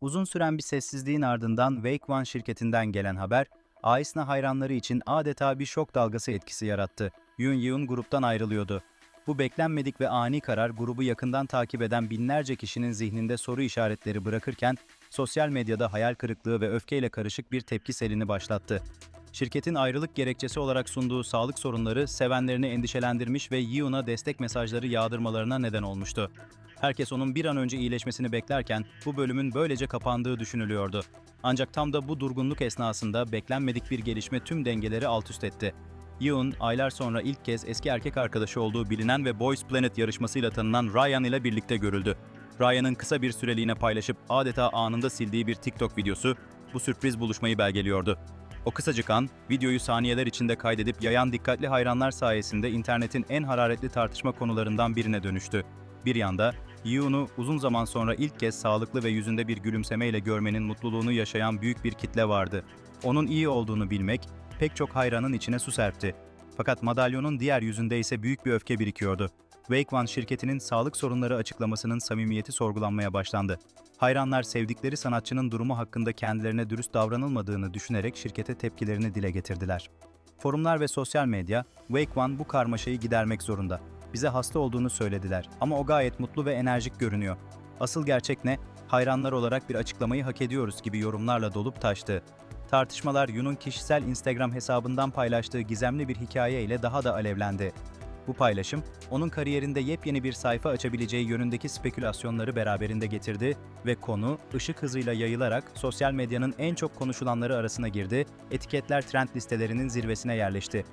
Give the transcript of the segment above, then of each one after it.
Uzun süren bir sessizliğin ardından Wake One şirketinden gelen haber, Aisna hayranları için adeta bir şok dalgası etkisi yarattı. Yoon Yoon gruptan ayrılıyordu. Bu beklenmedik ve ani karar grubu yakından takip eden binlerce kişinin zihninde soru işaretleri bırakırken, sosyal medyada hayal kırıklığı ve öfkeyle karışık bir tepki selini başlattı. Şirketin ayrılık gerekçesi olarak sunduğu sağlık sorunları sevenlerini endişelendirmiş ve Yoon'a destek mesajları yağdırmalarına neden olmuştu. Herkes onun bir an önce iyileşmesini beklerken bu bölümün böylece kapandığı düşünülüyordu. Ancak tam da bu durgunluk esnasında beklenmedik bir gelişme tüm dengeleri alt üst etti. Yoon, aylar sonra ilk kez eski erkek arkadaşı olduğu bilinen ve Boys Planet yarışmasıyla tanınan Ryan ile birlikte görüldü. Ryan'ın kısa bir süreliğine paylaşıp adeta anında sildiği bir TikTok videosu bu sürpriz buluşmayı belgeliyordu. O kısacık an, videoyu saniyeler içinde kaydedip yayan dikkatli hayranlar sayesinde internetin en hararetli tartışma konularından birine dönüştü. Bir yanda, Yoon'u uzun zaman sonra ilk kez sağlıklı ve yüzünde bir gülümsemeyle görmenin mutluluğunu yaşayan büyük bir kitle vardı. Onun iyi olduğunu bilmek, pek çok hayranın içine su serpti. Fakat madalyonun diğer yüzünde ise büyük bir öfke birikiyordu. Wake One şirketinin sağlık sorunları açıklamasının samimiyeti sorgulanmaya başlandı. Hayranlar sevdikleri sanatçının durumu hakkında kendilerine dürüst davranılmadığını düşünerek şirkete tepkilerini dile getirdiler. Forumlar ve sosyal medya, Wake One bu karmaşayı gidermek zorunda. Bize hasta olduğunu söylediler ama o gayet mutlu ve enerjik görünüyor. Asıl gerçek ne? Hayranlar olarak bir açıklamayı hak ediyoruz gibi yorumlarla dolup taştı. Tartışmalar Yun'un kişisel Instagram hesabından paylaştığı gizemli bir hikaye ile daha da alevlendi. Bu paylaşım, onun kariyerinde yepyeni bir sayfa açabileceği yönündeki spekülasyonları beraberinde getirdi ve konu ışık hızıyla yayılarak sosyal medyanın en çok konuşulanları arasına girdi, etiketler trend listelerinin zirvesine yerleşti.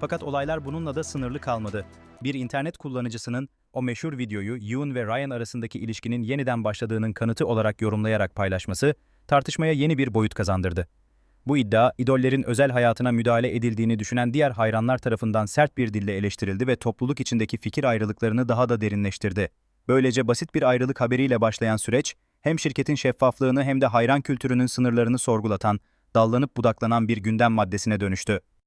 Fakat olaylar bununla da sınırlı kalmadı. Bir internet kullanıcısının o meşhur videoyu Yoon ve Ryan arasındaki ilişkinin yeniden başladığının kanıtı olarak yorumlayarak paylaşması, tartışmaya yeni bir boyut kazandırdı. Bu iddia, idollerin özel hayatına müdahale edildiğini düşünen diğer hayranlar tarafından sert bir dille eleştirildi ve topluluk içindeki fikir ayrılıklarını daha da derinleştirdi. Böylece basit bir ayrılık haberiyle başlayan süreç, hem şirketin şeffaflığını hem de hayran kültürünün sınırlarını sorgulatan, dallanıp budaklanan bir gündem maddesine dönüştü.